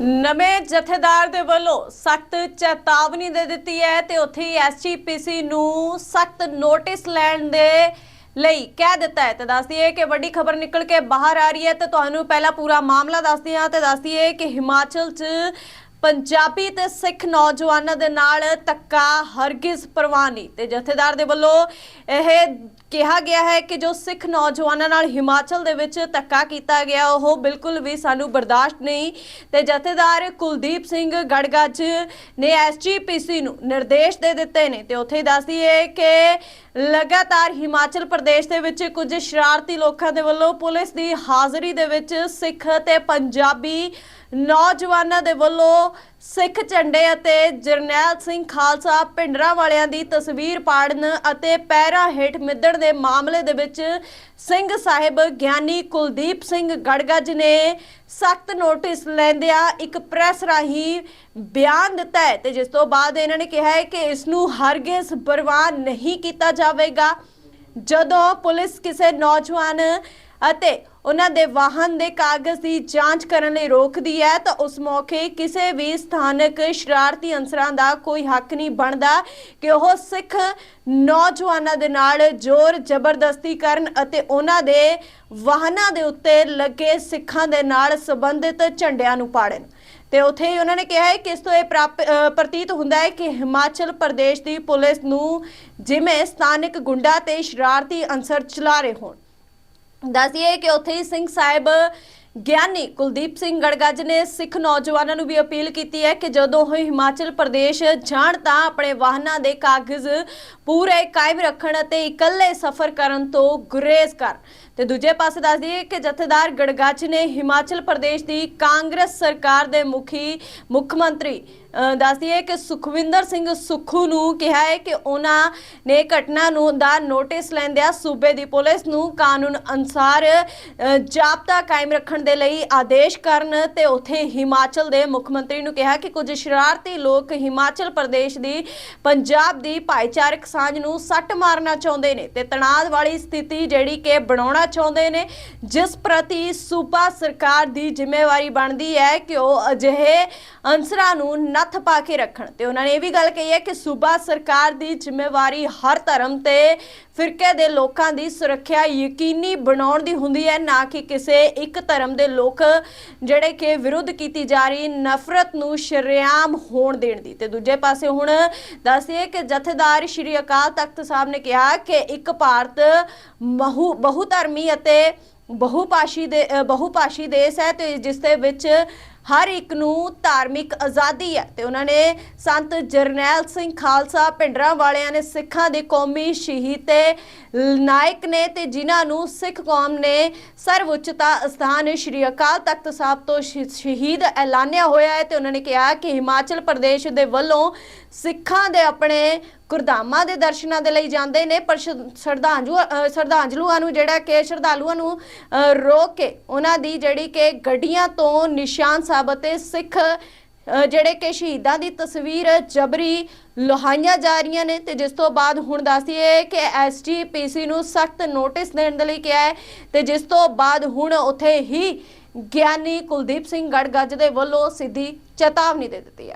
ਨਵੇਂ ਜਥੇਦਾਰ ਦੇ ਵੱਲੋਂ ਸਖਤ ਚੇਤਾਵਨੀ ਦੇ ਦਿੱਤੀ ਹੈ ਤੇ ਉੱਥੇ ਹੀ ਐਸਜੀਪੀਸੀ ਨੂੰ ਸਖਤ ਨੋਟਿਸ ਲੈਣ ਦੇ ਲਈ ਕਹਿ ਦਿੱਤਾ ਹੈ। ਤੇ ਦੱਸਦੀ ਹੈ ਕਿ ਵੱਡੀ ਖਬਰ ਨਿਕਲ ਕੇ ਬਾਹਰ ਆ ਰਹੀ ਹੈ ਤੇ ਤੁਹਾਨੂੰ ਪਹਿਲਾਂ ਪੂਰਾ ਮਾਮਲਾ ਦੱਸਦੀ ਹਾਂ ਤੇ ਦੱਸਦੀ ਹੈ ਕਿ ਹਿਮਾਚਲ 'ਚ ਪੰਜਾਬੀ ਤੇ ਸਿੱਖ ਨੌਜਵਾਨਾਂ ਦੇ ਨਾਲ ਤੱਕਾ ਹਰਗਿਜ਼ ਪ੍ਰਵਾਹ ਨਹੀਂ। ਤੇ ਜਥੇਦਾਰ ਦੇ ਵੱਲੋਂ ਇਹ ਕਿਹਾ ਗਿਆ ਹੈ ਕਿ ਜੋ ਸਿੱਖ ਨੌਜਵਾਨਾਂ ਨਾਲ ਹਿਮਾਚਲ ਦੇ ਵਿੱਚ ਧੱਕਾ ਕੀਤਾ ਗਿਆ, ਉਹ ਬਿਲਕੁਲ ਵੀ ਸਾਨੂੰ ਬਰਦਾਸ਼ਤ ਨਹੀਂ। ਤੇ ਜਥੇਦਾਰ ਕੁਲਦੀਪ ਸਿੰਘ ਗੜਗੱਜ ਨੇ ਐਸਜੀਪੀਸੀ ਨੂੰ ਨਿਰਦੇਸ਼ ਦੇ ਦਿੱਤੇ ਨੇ ਤੇ ਉੱਥੇ ਦੱਸਦੀਏ ਕਿ ਲਗਾਤਾਰ ਹਿਮਾਚਲ ਪ੍ਰਦੇਸ਼ ਦੇ ਵਿੱਚ ਕੁਝ ਸ਼ਰਾਰਤੀ ਲੋਕਾਂ ਦੇ ਵੱਲੋਂ ਪੁਲਿਸ ਦੀ ਹਾਜ਼ਰੀ ਦੇ ਵਿੱਚ ਸਿੱਖ ਤੇ ਪੰਜਾਬੀ ਨੌਜਵਾਨਾਂ ਦੇ ਵੱਲੋਂ ਸਿੱਖ ਝੰਡੇ ਅਤੇ ਜਰਨੈਲ ਸਿੰਘ ਖਾਲਸਾ ਪਿੰਡਰਾਂ ਵਾਲਿਆਂ ਦੀ ਤਸਵੀਰ ਪਾੜਨ ਅਤੇ ਪੈਰਾਂ ਹੇਠ ਮਿੱਧਣ ਦੇ ਮਾਮਲੇ ਦੇ ਵਿੱਚ ਸਿੰਘ ਸਾਹਿਬ ਗਿਆਨੀ ਕੁਲਦੀਪ ਸਿੰਘ ਗੜਗੱਜ ਨੇ ਸਖਤ ਨੋਟਿਸ ਲੈਂਦਿਆਂ ਇੱਕ ਪ੍ਰੈਸ ਰਾਹੀਂ ਬਿਆਨ ਦਿੱਤਾ ਹੈ ਤੇ ਜਿਸ ਤੋਂ ਬਾਅਦ ਇਹਨਾਂ ਨੇ ਕਿਹਾ ਹੈ ਕਿ ਇਸ ਨੂੰ ਹਰਗਿਜ਼ ਬਰਵਾਨ ਨਹੀਂ ਕੀਤਾ ਜਾਵੇਗਾ। ਜਦੋਂ ਪੁਲਿਸ ਕਿਸੇ ਨੌਜਵਾਨ ਅਤੇ ਉਹਨਾਂ ਦੇ ਵਾਹਨ ਦੇ ਕਾਗਜ਼ ਦੀ ਜਾਂਚ ਕਰਨ ਲਈ ਰੋਕਦੀ ਹੈ, ਤਾਂ ਉਸ ਮੌਕੇ ਕਿਸੇ ਵੀ ਸਥਾਨਕ ਸ਼ਰਾਰਤੀ ਅੰਸਰਾਂ ਦਾ ਕੋਈ ਹੱਕ ਨਹੀਂ ਬਣਦਾ ਕਿ ਉਹ ਸਿੱਖ ਨੌਜਵਾਨਾਂ ਦੇ ਨਾਲ ਜ਼ੋਰ ਜ਼ਬਰਦਸਤੀ ਕਰਨ ਅਤੇ ਉਹਨਾਂ ਦੇ ਵਾਹਨਾਂ ਦੇ ਉੱਤੇ ਲੱਗੇ ਸਿੱਖਾਂ ਦੇ ਨਾਲ ਸੰਬੰਧਿਤ ਝੰਡਿਆਂ ਨੂੰ ਪਾੜਨ। ਤੇ ਉੱਥੇ ਹੀ ਉਹਨਾਂ ਨੇ ਕਿਹਾ ਹੈ ਕਿ ਇਸ ਤੋਂ ਇਹ ਪ੍ਰਾਪ- ਪ੍ਰਤੀਤ ਹੁੰਦਾ ਹੈ ਕਿ ਹਿਮਾਚਲ ਪ੍ਰਦੇਸ਼ ਦੀ ਪੁਲਿਸ ਨੂੰ ਜਿਵੇਂ ਸਥਾਨਕ ਗੁੰਡਾ ਤੇ ਸ਼ਰਾਰਤੀ ਅੰਸਰ ਚਲਾ ਰਹੇ ਹੋਣ। ਦੱਸਦੀਏ ਕਿ ਉੱਥੇ ਹੀ ਸਿੰਘ ਸਾਹਿਬ ਗਿਆਨੀ ਕੁਲਦੀਪ ਸਿੰਘ ਗੜਗੱਜ ਨੇ ਸਿੱਖ ਨੌਜਵਾਨਾਂ ਨੂੰ ਵੀ ਅਪੀਲ ਕੀਤੀ ਹੈ ਕਿ ਜਦੋਂ ਉਹ ਹਿਮਾਚਲ ਪ੍ਰਦੇਸ਼ ਜਾਣ ਤਾਂ ਆਪਣੇ ਵਾਹਨਾਂ ਦੇ ਕਾਗਜ਼ ਪੂਰੇ ਕਾਇਮ ਰੱਖਣ ਅਤੇ ਇਕੱਲੇ ਸਫ਼ਰ ਕਰਨ ਤੋਂ ਗੁਰੇਜ਼ ਕਰ। ਤੇ ਦੂਜੇ ਪਾਸੇ ਦੱਸ ਦਈਏ ਕਿ ਜਥੇਦਾਰ ਗੜਗੱਜ ਨੇ ਹਿਮਾਚਲ ਪ੍ਰਦੇਸ਼ ਦੀ ਕਾਂਗਰਸ ਸਰਕਾਰ ਦੇ ਮੁਖੀ ਮੁੱਖ ਮੰਤਰੀ ਅ, ਦੱਸ ਕਿ ਸੁਖਵਿੰਦਰ ਸਿੰਘ ਸੁੱਖੂ ਨੂੰ ਕਿਹਾ ਹੈ ਕਿ ਉਹਨਾਂ ਨੇ ਘਟਨਾ ਨੂੰ ਦਾ ਨੋਟਿਸ ਲੈਂਦਿਆਂ ਸੂਬੇ ਦੀ ਪੁਲਿਸ ਨੂੰ ਕਾਨੂੰਨ ਅਨੁਸਾਰ ਅ, ਜਾਬਤਾ ਕਾਇਮ ਰੱਖਣ ਦੇ ਲਈ ਆਦੇਸ਼ ਕਰਨ ਤੇ ਉੱਥੇ ਹਿਮਾਚਲ ਦੇ ਮੁੱਖ ਮੰਤਰੀ ਨੂੰ ਕਿਹਾ ਕਿ ਕੁਝ ਸ਼ਰਾਰਤੀ ਲੋਕ ਹਿਮਾਚਲ ਪ੍ਰਦੇਸ਼ ਦੀ ਪੰਜਾਬ ਦੀ ਭਾਈਚਾਰਕ ਸਾਂਝ ਨੂੰ ਸੱਟ ਮਾਰਨਾ ਚਾਹੁੰਦੇ ਨੇ ਤੇ ਤਣਾਅ ਵਾਲੀ ਸਥਿਤੀ ਜਿਹੜੀ ਕਿ ਬਣਾਉਣਾ ਚਾਹੁੰਦੇ ਨੇ, ਜਿਸ ਪ੍ਰਤੀ ਸੂਬਾ ਸਰਕਾਰ ਦੀ ਜ਼ਿੰਮੇਵਾਰੀ ਬਣਦੀ ਹੈ ਕਿ ਉਹ ਅਜਿਹੇ ਅੰਸਰਾਂ ਨੂੰ ਨੱਥ ਪਾ ਕੇ ਰੱਖਣ। ਤੇ ਉਹਨਾਂ ਨੇ ਇਹ ਵੀ ਗੱਲ ਕਹੀ ਹੈ ਕਿ ਸੂਬਾ ਸਰਕਾਰ ਦੀ ਜ਼ਿੰਮੇਵਾਰੀ ਹਰ ਧਰਮ ਤੇ ਫਿਰਕੇ ਦੇ ਲੋਕਾਂ ਦੀ ਸੁਰੱਖਿਆ ਯਕੀਨੀ ਬਣਾਉਣ ਦੀ ਹੁੰਦੀ ਹੈ ਨਾ ਕਿ ਕਿਸੇ ਇੱਕ ਧਰਮ ਦੇ ਲੋਕ ਜਿਹੜੇ ਕਿ ਵਿਰੁੱਧ ਕੀਤੀ ਜਾ ਰਹੀ ਨਫ਼ਰਤ ਨੂੰ ਸ਼ਰੇਆਮ ਹੋਣ ਦੇਣ ਦੀ। ਤੇ ਦੂਜੇ ਪਾਸੇ ਹੁਣ ਦੱਸਿਏ ਕਿ ਜਥੇਦਾਰ ਸ਼੍ਰੀ ਅਕਾਲ ਤਖਤ ਸਾਹਿਬ ਨੇ ਕਿਹਾ ਕਿ ਇੱਕ ਭਾਰਤ ਬਹੁ ਬਹੁਧਰਮੀ ਅਤੇ ਬਹੁਪਾਸ਼ੀ ਦੇ ਅ, ਬਹੁਪਾਸ਼ੀ ਦੇਸ਼ ਹੈ ਤੇ ਜਿਸ ਦੇ ਵਿੱਚ ਹਰ ਇੱਕ ਨੂੰ ਧਾਰਮਿਕ ਆਜ਼ਾਦੀ ਹੈ ਤੇ ਉਹਨਾਂ ਨੇ ਸੰਤ ਜਰਨੈਲ ਸਿੰਘ ਖਾਲਸਾ ਪਿੰਡਰਾਂ ਵਾਲਿਆਂ ਨੇ ਸਿੱਖਾਂ ਦੇ ਕੌਮੀ ਸ਼ਹੀਦ ਤੇ ਨਾਇਕ ਨੇ ਤੇ ਜਿਨ੍ਹਾਂ ਨੂੰ ਸਿੱਖ ਕੌਮ ਨੇ ਸਰਵਉੱਚਤਾ ਸਥਾਨ ਸ਼੍ਰੀ ਅਕਾਲ ਤਖਤ ਸਾਹਿਬ ਤੋਂ ਸ਼ਹੀਦ ਐਲਾਨਿਆ ਹੋਇਆ ਹੈ ਤੇ ਉਹਨਾਂ ਨੇ ਕਿਹਾ ਕਿ ਹਿਮਾਚਲ ਪ੍ਰਦੇਸ਼ ਦੇ ਵੱਲੋਂ ਸਿੱਖਾਂ ਦੇ ਆਪਣੇ ਗੁਰਧਾਮਾਂ ਦੇ ਦਰਸ਼ਨਾਂ ਦੇ ਲਈ ਜਾਂਦੇ ਨੇ, ਪਰ ਸ਼- ਸ਼ਰਧਾਂਜੂ ਸ਼ਰਧਾਂਜਲੂਆਂ ਨੂੰ ਜਿਹੜਾ ਕਿ ਸ਼ਰਧਾਲੂਆਂ ਨੂੰ ਰੋਕ ਕੇ ਉਹਨਾਂ ਦੀ ਜਿਹੜੀ ਕਿ ਗੱਡੀਆਂ ਤੋਂ ਨਿਸ਼ਾਨ ਸਾਹਿਬ ਅਤੇ ਸਿੱਖ ਜਿਹੜੇ ਕਿ ਸ਼ਹੀਦਾਂ ਦੀ ਤਸਵੀਰ ਜਬਰੀ ਲੋਹਾਈਆਂ ਜਾ ਰਹੀਆਂ ਨੇ ਤੇ ਜਿਸ ਤੋਂ ਬਾਅਦ ਹੁਣ ਦੱਸੀਏ ਕਿ ਐਸਜੀਪੀਸੀ ਨੂੰ ਸਖਤ ਨੋਟਿਸ ਦੇਣ ਦੇ ਲਈ ਕਿਹਾ ਹੈ ਤੇ ਜਿਸ ਤੋਂ ਬਾਅਦ ਹੁਣ ਉੱਥੇ ਹੀ ਗਿਆਨੀ ਕੁਲਦੀਪ ਸਿੰਘ ਗੜਗੱਜ ਦੇ ਵੱਲੋਂ ਸਿੱਧੀ ਚੇਤਾਵਨੀ ਦੇ ਦਿੱਤੀ ਹੈ।